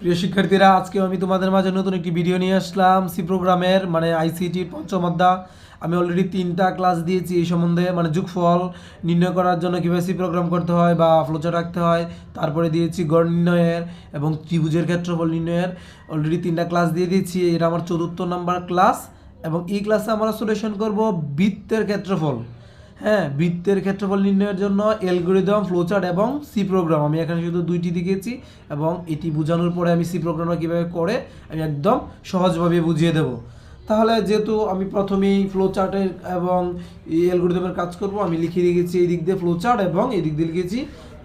প্রিয় শিক্ষার্থীরা আজকে আমি তোমাদের মাঝে নতুন একটি ভিডিও নিয়ে আসলাম সি প্রোগ্রামের মানে আইসিটির পঞ্চম অধ্যায়। আমি অলরেডি তিনটা ক্লাস দিয়েছি এই সম্বন্ধে মানে যুগফল নির্ণয় করার জন্য কীভাবে সি প্রোগ্রাম করতে হয় বা ফ্লোচার রাখতে হয়। তারপরে দিয়েছি গড় নির্ণয়ের এবং ত্রিভুজের ক্ষেত্রফল নির্ণয়ের। অলরেডি তিনটা ক্লাস দিয়ে দিয়েছি, এটা আমার চতুর্থ নাম্বার ক্লাস এবং এই ক্লাসে আমরা সলিউশন করব বৃত্তের ক্ষেত্রফল। হ্যাঁ বৃত্তের ক্ষেত্রফল নির্ণয়ের জন্য অ্যালগোরিদম ফ্লোচার্ট এবং সি প্রোগ্রাম আমি এখানে শুধু দুইটি দেখিয়েছি এবং এটি বোঝানোর পরে আমি সি প্রোগ্রামটা কীভাবে করে আমি একদম সহজভাবে বুঝিয়ে দেব। তাহলে যেহেতু আমি প্রথমেই ফ্লোচার্টের এবং অ্যালগোরিদমের কাজ করব, আমি লিখে রেখেছি এই দিক দিয়ে ফ্লোচার্ট এবং এই দিক দিয়ে লিখেছি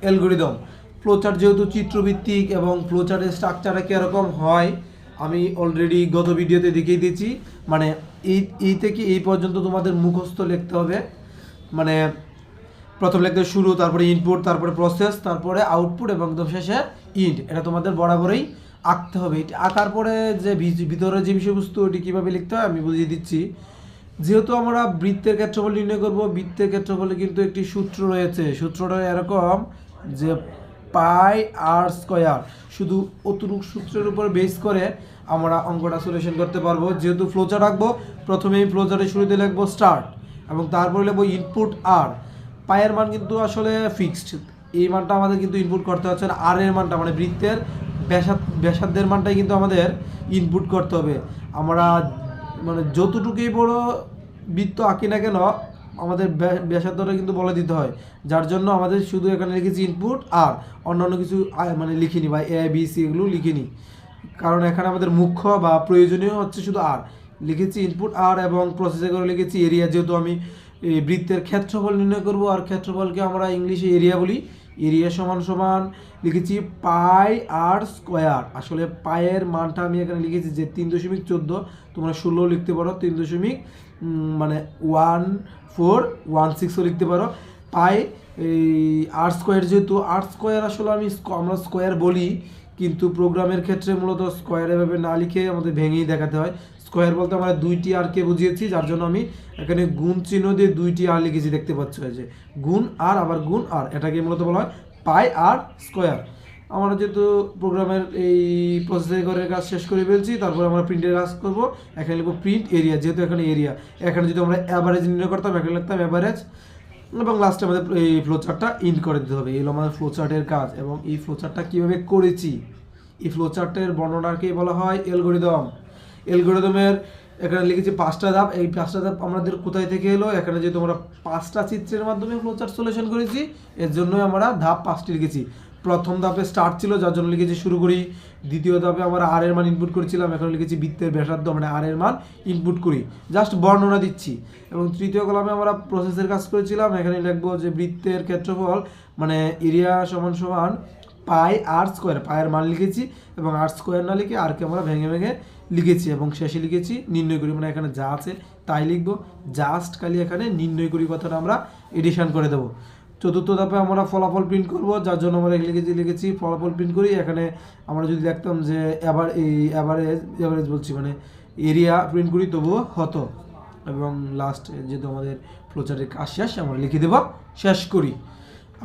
অ্যালগোরিদম। ফ্লোচার্ট যেহেতু চিত্রভিত্তিক এবং ফ্লোচার্টের স্ট্রাকচারটা কীরকম হয়, আমি অলরেডি গত ভিডিওতে দেখিয়ে দিয়েছি। মানে এই এই থেকে এই পর্যন্ত তোমাদের মুখস্থ লিখতে হবে। মানে প্রথম লিখতে শুরু, তারপরে ইনপুট তারপরে প্রসেস তারপরে আউটপুট এবং একদম শেষে ইন্ট এটা তোমাদের বরাবরই আঁকতে হবে। এটি আঁকার পরে যে ভিতরে যে বিষয়বস্তু ওটি কীভাবে লিখতে হয় আমি বুঝিয়ে দিচ্ছি। যেহেতু আমরা বৃত্তের ক্ষেত্রফল নির্ণয় করব, বৃত্তের ক্ষেত্রফলে কিন্তু একটি সূত্র রয়েছে। সূত্রটা এরকম যে পাই আর স্কয়ার। শুধু অতটুক সূত্রের উপর বেস করে আমরা অঙ্কটা সলিউশন করতে পারব। যেহেতু ফ্লোচার রাখব প্রথমেই ফ্লোচারের শুরুতে লিখব স্টার্ট এবং তারপরে লিখব ইনপুট আর পায়ের মান কিন্তু আসলে ফিক্সড এই মানটা আমাদের কিন্তু ইনপুট করতে হচ্ছে না। আর এর মানটা মানে বৃত্তের ব্যাসাদ, ব্যাসার্ধের মানটাই কিন্তু আমাদের ইনপুট করতে হবে। আমরা মানে যতটুকুই বড় বৃত্ত আঁকি না কেন, আমাদের ব্য- ব্যাসার্ধটা কিন্তু বলে দিতে হয়। যার জন্য আমাদের শুধু এখানে লিখেছি ইনপুট আর অন্যান্য কিছু মানে লিখিনি বা এ বি সি এগুলো লিখিনি। কারণ এখানে আমাদের মুখ্য বা প্রয়োজনীয় হচ্ছে শুধু আর লিখেছি ইনপুট আর এবং প্রসেসে করে লিখেছি এরিয়া যেহেতু আমি বৃত্তের ক্ষেত্রফল নির্ণয় করব, আর ক্ষেত্রফলকে আমরা ইংলিশে এরিয়া বলি এরিয়া সমান সমান, লিখেছি পাই আর স্কোয়ার আসলে পায়ের মানটা আমি এখানে লিখেছি যে তিন দশমিক চোদ্দ, তোমরা ষোলো লিখতে পারো, তিন দশমিক মানে ওয়ান ফোর ওয়ান সিক্সও লিখতে পারো। পাই এই আর স্কোয়ার যেহেতু আর স্কোয়ার আসলে আমি আমরা স্কোয়ার বলি, কিন্তু প্রোগ্রামের ক্ষেত্রে মূলত স্কোয়ার এভাবে না লিখে আমাদের ভেঙেই দেখাতে হয়। স্কোয়ার বলতে আমরা দুইটি আরকে বুঝিয়েছি, যার জন্য আমি এখানে গুণ চিহ্ন দিয়ে দুইটি আর লিখেছি, দেখতে পাচ্ছ যে। গুণ আর, আবার গুণ আর, এটাকে মূলত বলা হয় পাই আর স্কোয়ার আমরা যেহেতু প্রোগ্রামের এই প্রসেসরের কাজ শেষ করে ফেলছি, তারপর আমরা প্রিন্টের কাজ করব। এখানে লিখব প্রিন্ট এরিয়া যেহেতু এখানে এরিয়া এখানে যদি আমরা অ্যাভারেজ নির্ণয় করতাম, এখানে লিখতাম অ্যাভারেজ এবং লাস্টে আমাদের এই ফ্লোচার্টটা ইন করে দিতে হবে। এই হলো আমাদের ফ্লোচার্টের কাজ। এবং এই ফ্লোচার্টটা কীভাবে করেছি? এই ফ্লোচার্টের বর্ণনাকে বলা হয় এলগোরিদম এলগোরিদমের এখানে লিখেছি পাঁচটা ধাপ। এই পাঁচটা ধাপ আমাদের কোথায় থেকে এলো? এখানে যে তোমরা পাঁচটা চিত্রের মাধ্যমে ফ্লোচার্ট সলিউশন করেছি, এর জন্যই আমরা ধাপ পাঁচটি লিখেছি। প্রথম ধাপে স্টার্ট ছিল, যার জন্য লিখেছি শুরু করি। দ্বিতীয় ধাপে আমরা আর এর মান ইনপুট করেছিলাম, এখন লিখেছি বৃত্তের ব্যাসার্ধ মানে আর এর মান ইনপুট করি। জাস্ট বর্ণনা দিচ্ছি। এবং তৃতীয় কলামে আমরা প্রসেসের কাজ করেছিলাম, এখানে লিখব যে বৃত্তের ক্ষেত্রফল মানে এরিয়া সমান সমান পাই আর স্কোয়ার পায়ের মান লিখেছি এবং আর স্কোয়ার না লিখে আরকে আমরা ভেঙে ভেঙে লিখেছি এবং শেষে লিখেছি নির্ণয় করি। মানে এখানে যা আছে তাই লিখব। জাস্ট খালি এখানে নির্ণয় করি কথাটা আমরা এডিশন করে দেবো। চতুর্থ ধাপে আমরা ফলাফল প্রিন্ট করব। যার জন্য আমরা লিখেছি লিখেছি, ফলাফল প্রিন্ট করি। এখানে আমরা যদি দেখতাম যে এবার এই অ্যাভারেজ অ্যাভারেজ বলছি মানে এরিয়া প্রিন্ট করি, তবুও হতো। এবং লাস্ট যেহেতু আমাদের ফ্লোচারের কাজ শেষ, আমরা লিখে দেবো। শেষ করি।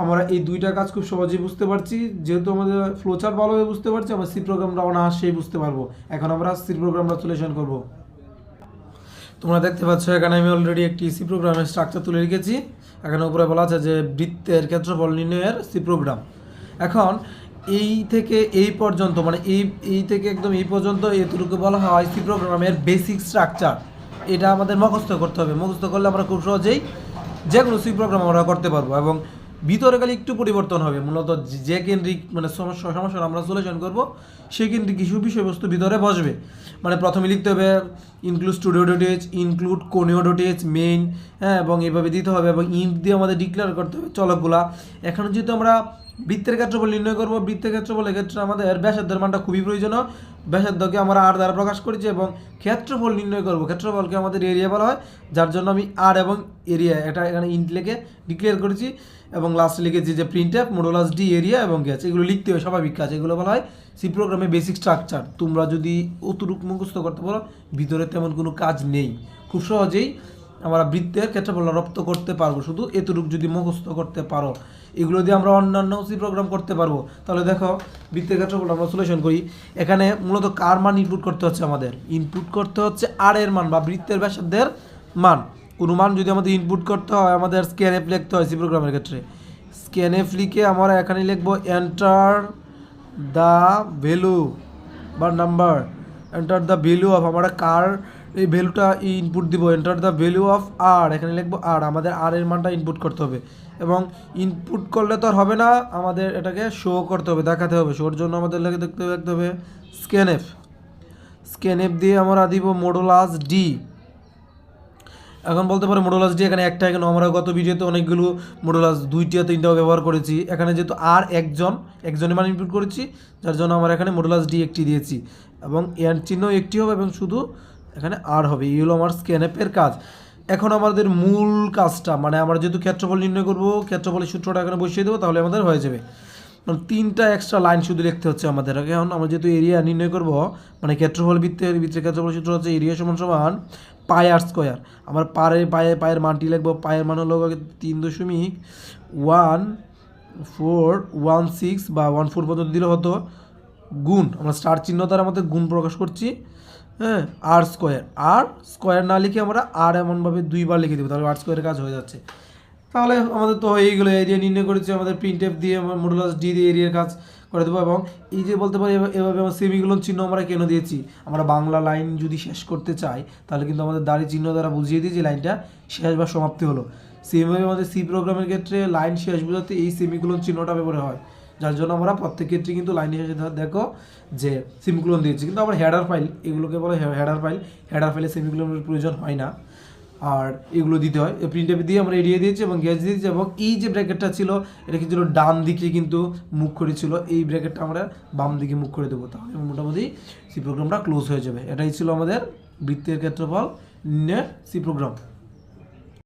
আমরা এই দুইটা কাজ খুব সহজেই বুঝতে পারছি। যেহেতু আমাদের ফ্লোচার ভালোভাবে বুঝতে পারছি, আমরা সি প্রোগ্রামটা অনায়াসেই বুঝতে পারব। এখন আমরা সি প্রোগ্রামটা সলিউশন করব। তোমরা দেখতে পাচ্ছ, এখানে আমি অলরেডি একটি সি প্রোগ্রামের স্ট্রাকচার তুলে রেখেছি। এখানে উপরে বলা আছে যে বৃত্তের ক্ষেত্রফল নির্ণয়ের সি প্রোগ্রাম এখন এই থেকে এই পর্যন্ত মানে এই এই থেকে একদম এই পর্যন্ত এতটুকু বলা হয় সি প্রোগ্রামের বেসিক স্ট্রাকচার এটা আমাদের মুখস্থ করতে হবে। মুখস্থ করলে আমরা খুব সহজেই যে কোনো সি প্রোগ্রাম আমরা করতে পারব এবং ভিতরে খালি একটু পরিবর্তন হবে। মূলত যে কেন্দ্রিক মানে সমস্যা সমস্যার আমরা সলিউশন করব সেই কেন্দ্রিক কিছু বিষয়বস্তু ভিতরে বসবে। মানে প্রথমে লিখতে হবে include studio dot h include conio dot h main হ্যাঁ এবং এভাবে দিতে হবে এবং ইন্ট দিয়ে আমাদের ডিক্লেয়ার করতে হবে চলকগুলা। এখন যেহেতু আমরা বৃত্তের ক্ষেত্রফল নির্ণয় করব, বৃত্তের ক্ষেত্রফলের ক্ষেত্রে আমাদের ব্যাসার্ধের মানটা খুবই প্রয়োজনীয়। ব্যাসার্ধকে আমরা আর দ্বারা প্রকাশ করেছি এবং ক্ষেত্রফল নির্ণয় করব। ক্ষেত্রফলকে আমাদের এরিয়া বলা হয়, যার জন্য আমি আর এবং এরিয়া এটা এখানে ইন্ট লিখে ডিক্লেয়ার করেছি এবং লাস্ট লিখেছি যে print f modulus d area এবং গ্যাস এগুলো লিখতে হয়, স্বাভাবিক কাজ। এগুলো বলা হয় সি প্রোগ্রামে বেসিক স্ট্রাকচার তোমরা যদি অতটুকু মুখস্থ করতে পারো, ভিতরে তেমন কোনো কাজ নেই। খুব সহজেই আমরা বৃত্তের ক্ষেত্রফল রপ্ত করতে পারব। শুধু এতটুকু যদি মুখস্থ করতে পারো। এগুলো দিয়ে আমরা অন্যান্য সি প্রোগ্রাম করতে পারব। তাহলে দেখো, বৃত্তের ক্ষেত্রফল আমরা সলিউশন করি। এখানে মূলত কার মান ইনপুট করতে হচ্ছে আমাদের? ইনপুট করতে হচ্ছে আর এর মান বা বৃত্তের ব্যাসার্ধের মান। কোনো মান যদি আমাদের ইনপুট করতে হয়, আমাদের স্ক্যান এফ লিখতে হয় সি প্রোগ্রামের ক্ষেত্রে। স্ক্যান এফ লিখে আমরা এখানে লিখব এন্টার দ্য ভ্যালু বা number enter the value of আমরা কার এই ভ্যালুটা ইনপুট দিব। এন্টার দ্য ভ্যালু অফ আর এখানে লিখব আর আমাদের আর এর মানটা ইনপুট করতে হবে। এবং ইনপুট করলে তো আর হবে না, আমাদের এটাকে শো করতে হবে, দেখাতে হবে। শোর জন্য আমাদের লেগে দেখতে দেখতে হবে স্ক্যান এফ স্ক্যান এফ দিয়ে আমরা দিব মডুলাস ডি এখন বলতে পারে মডুলাস ডি এখানে একটা, এখানে আমরা গত ভিডিওতে অনেকগুলো মডুলাস দুইটা, তিনটাও ব্যবহার করেছি। এখানে যেহেতু আর একজন, একজনের মান ইনপুট করেছি, যার জন্য আমরা এখানে মডুলাস ডি একটি দিয়েছি। এবং এর চিহ্ন একটি হবে এবং শুধু এখানে আর হবে এই হলো আমার স্ক্যানএপের কাজ? এখন আমাদের মূল কাজটা মানে আমরা যেহেতু ক্ষেত্রফল নির্ণয় করব, ক্ষেত্রফলের সূত্রটা এখানে বসিয়ে দেবো, তাহলে আমাদের হয়ে যাবে। মানে তিনটা এক্সট্রা লাইন শুধু লিখতে হচ্ছে আমাদের। এখন আমরা যেহেতু এরিয়া নির্ণয় করব মানে ক্ষেত্রফল বৃত্তের বৃত্তের ক্ষেত্রফল সূত্র হচ্ছে এরিয়া সমান সমান পাই আর স্কোয়ার আমার পায়ে পায়ে, পায়ের মানটি লিখব, পায়ের মান হলো তিন দশমিক ওয়ান ফোর ওয়ান সিক্স বা ওয়ান ফোর পর্যন্ত দিলে হতো গুণ। আমরা স্টার চিহ্ন দ্বারা আমাদের গুণ প্রকাশ করছি। হ্যাঁ আর স্কোয়ার আর স্কোয়ার না লিখে আমরা আর এমনভাবে দুইবার লিখে দেবো, তাহলে আর স্কোয়ারের কাজ হয়ে যাচ্ছে। তাহলে আমাদের তো হয়ে গেলো এরিয়া নির্ণয় করেছি, আমাদের প্রিন্ট এফ দিয়ে আমরা মডুলাস ডি দিয়ে এরিয়ার কাজ করে দেবো, এবং এই যে বলতে পারি এভাবে- আমার সেমিগুলোন চিহ্ন আমরা কেন দিয়েছি? আমরা বাংলা লাইন যদি শেষ করতে চাই, তাহলে কিন্তু আমাদের দাড়ি চিহ্ন দ্বারা বুঝিয়ে যে লাইনটা শেষ বা সমাপ্তি হলো। সেমভাবে আমাদের সি প্রোগ্রামের ক্ষেত্রে লাইন শেষ বোঝাতে এই সেমিগুলোন চিহ্নটা ব্যবহার হয়। যার জন্য আমরা প্রত্যেক ক্ষেত্রে কিন্তু ধর- দেখো যে সেমিগুলোন দিয়েছি। কিন্তু আমরা হেডার ফাইল এগুলোকে বলে হেডার ফাইল হেডার ফাইলে সেমিগুলোনের প্রয়োজন হয় না। আর এগুলো দিতে হয়। প্রিন্ট দিয়ে আমরা এড়িয়ে দিয়েছি এবং গ্যাস দিয়েছি এবং এই যে ব্র্যাকেটটা ছিল, এটা কিন্তু ডান দিকে কিন্তু মুখ করেছিল এই ব্র্যাকেটটা আমরা বাম দিকে মুখ করে দেবো তাহলে। মোটামুটি সি প্রোগ্রামটা ক্লোজ হয়ে যাবে। এটাই ছিল আমাদের বৃত্তের ক্ষেত্রফল নির্ণয়ের সি প্রোগ্রাম